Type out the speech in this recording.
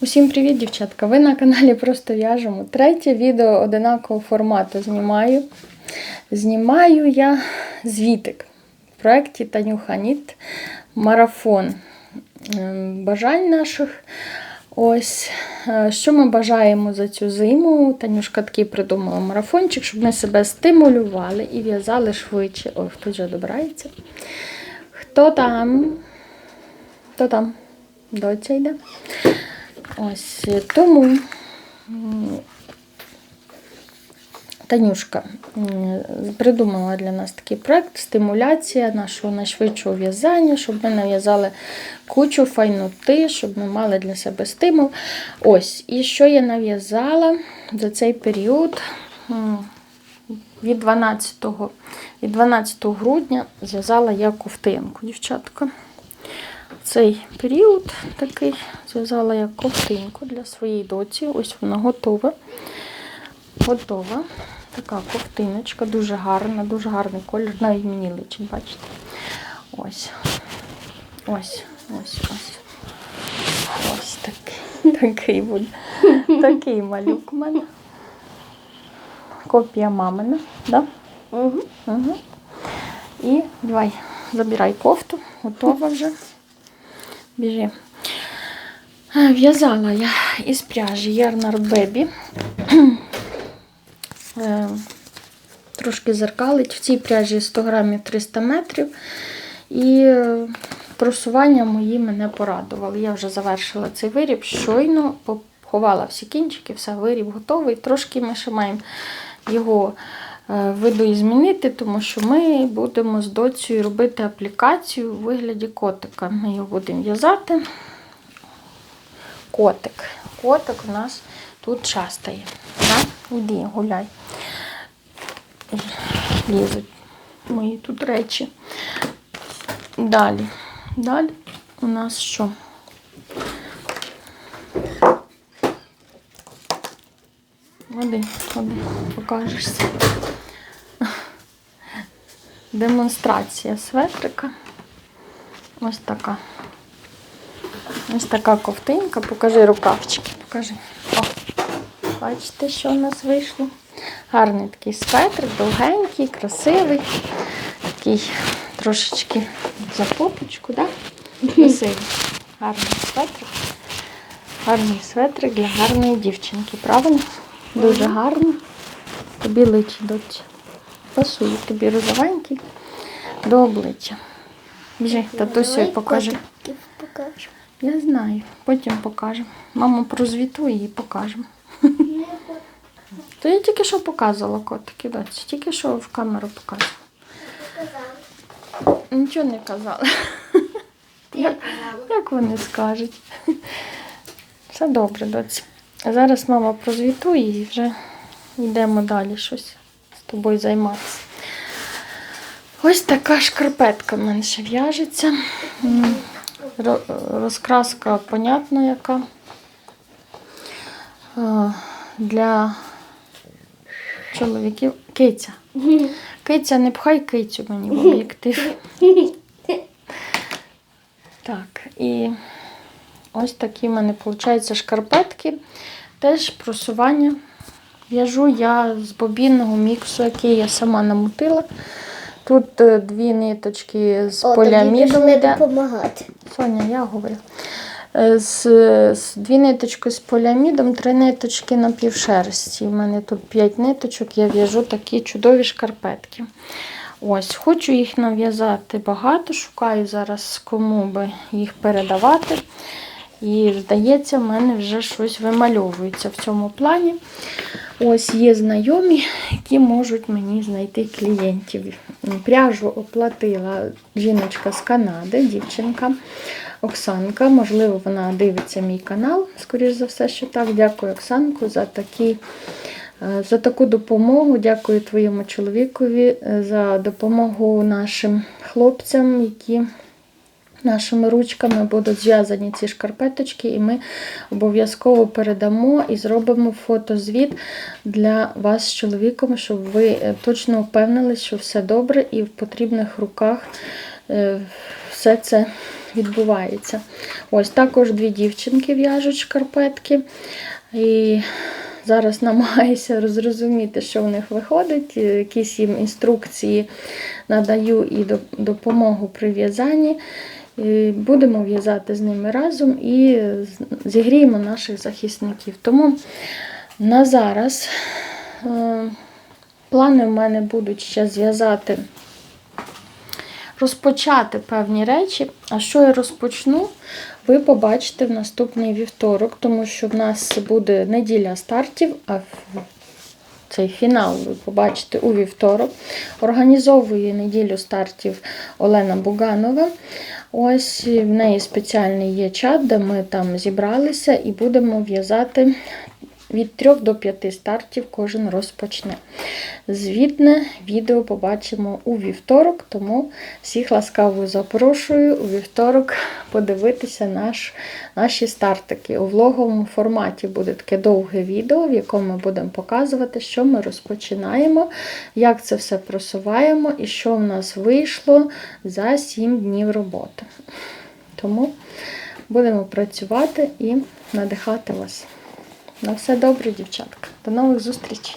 Усім привіт, дівчатка! Ви на каналі Просто в'яжемо. Третє відео одинакового формату знімаю. Знімаю я звітик в проєкті Танюха Ніт марафон ем, бажань наших. Ось, е, що ми бажаємо за цю зиму. Танюшка такий придумала марафончик, щоб ми себе стимулювали і в'язали швидше. Ой, хтось вже добирається. Хто там? Хто там? Доця йде. Ось е, тому Танюшка придумала для нас такий проект стимуляція нашого найшвидшого в'язання, щоб ми нав'язали кучу файноти, щоб ми мали для себе стимул. Ось, і що я нав'язала за цей період від 12, від 12 грудня зв'язала я ковтинку, дівчатка цей період такий зв'язала я ковтинку для своєї доці. Ось вона готова. Готова. Така ковтиночка, дуже гарна, дуже гарний колір. Навіть мені личить, бачите. Ось. Ось, ось, ось. Ось такий. Такий буде. Такий малюк у мене. Копія мамина, да? Угу. Угу. І давай, забирай кофту, готова вже. Біжи. В'язала я із пряжі Ярнар Бебі. Е, Трошки зеркалить. В цій пряжі 100 грамів 300 метрів. І е, просування мої мене порадували. Я вже завершила цей виріб щойно, поховала всі кінчики, все, виріб готовий. Трошки ми ще маємо його е, видоізмінити, тому що ми будемо з доцею робити аплікацію у вигляді котика. Ми його будемо в'язати. Котик. Котик у нас тут шастає. Да? Іди, гуляй. Лізуть мої тут речі. Далі. Далі у нас що? Ходи, ходи, покажешся. Демонстрація светрика. Ось така. Ось така ковтинка. Покажи рукавчики. Покажи. О, бачите, що у нас вийшло? Гарний такий светрик, довгенький, красивий. Такий трошечки за попочку. Да? Красивий. Гарний светрик. Гарний светрик для гарної дівчинки, правильно? Дуже гарний. Тобі личить доця. Пасує тобі розовенький до обличчя. Біжи, татусю покажи. покажу. Я знаю, потім покажемо. Мама прозвітує і покажемо. То я тільки що показувала котики, доці, тільки що в камеру показувала. Нічого не казала. Як, як вони скажуть? Все добре, доці. Зараз мама прозвітує і вже йдемо далі щось тобою займатися. Ось така шкарпетка в мене ще в'яжеться. Розкраска, понятно, яка. Е, Для чоловіків. Киця. Киця, не пхай кицю мені в об'єктив. Так, і ось такі в мене, виходить, шкарпетки. Теж просування. В'яжу я з бобінного міксу, який я сама намутила. Тут е, дві ниточки з О, пішли йде. Соня, я говорю. Е, З, з дві ниточки з поліамідом, три ниточки на півшерсті. У мене тут п'ять ниточок, я в'яжу такі чудові шкарпетки. Ось, хочу їх нав'язати багато, шукаю зараз, кому би їх передавати. І здається, в мене вже щось вимальовується в цьому плані. Ось є знайомі, які можуть мені знайти клієнтів. Пряжу оплатила жіночка з Канади, дівчинка Оксанка. Можливо, вона дивиться мій канал, скоріш за все, що так. Дякую, Оксанку, за такі. е, За таку допомогу, дякую твоєму чоловікові е, за допомогу нашим хлопцям, які нашими ручками будуть зв'язані ці шкарпеточки, і ми обов'язково передамо і зробимо фотозвіт для вас з чоловіком, щоб ви е, точно впевнились, що все добре і в потрібних руках е, все це відбувається. Ось також дві дівчинки в'яжуть шкарпетки. І зараз намагаюся зрозуміти, що в них виходить. Е, Якісь їм інструкції надаю і допомогу при в'язанні. Будемо в'язати з ними разом і зігріємо наших захисників. Тому на зараз е, плани в мене будуть ще зв'язати, розпочати певні речі. А що я розпочну, ви побачите в наступний вівторок, тому що в нас буде неділя стартів, а цей фінал ви побачите у вівторок. Організовує неділю стартів Олена Буганова. Ось в неї спеціальний є чат, де ми там зібралися і будемо в'язати від 3 до 5 стартів кожен розпочне. Звітне відео побачимо у вівторок, тому всіх ласкаво запрошую у вівторок подивитися наш, наші стартики. У влоговому форматі буде таке довге відео, в якому ми будемо показувати, що ми розпочинаємо, як це все просуваємо і що в нас вийшло за 7 днів роботи. Тому будемо працювати і надихати вас. На все добре, дівчатка. До нових зустрічей!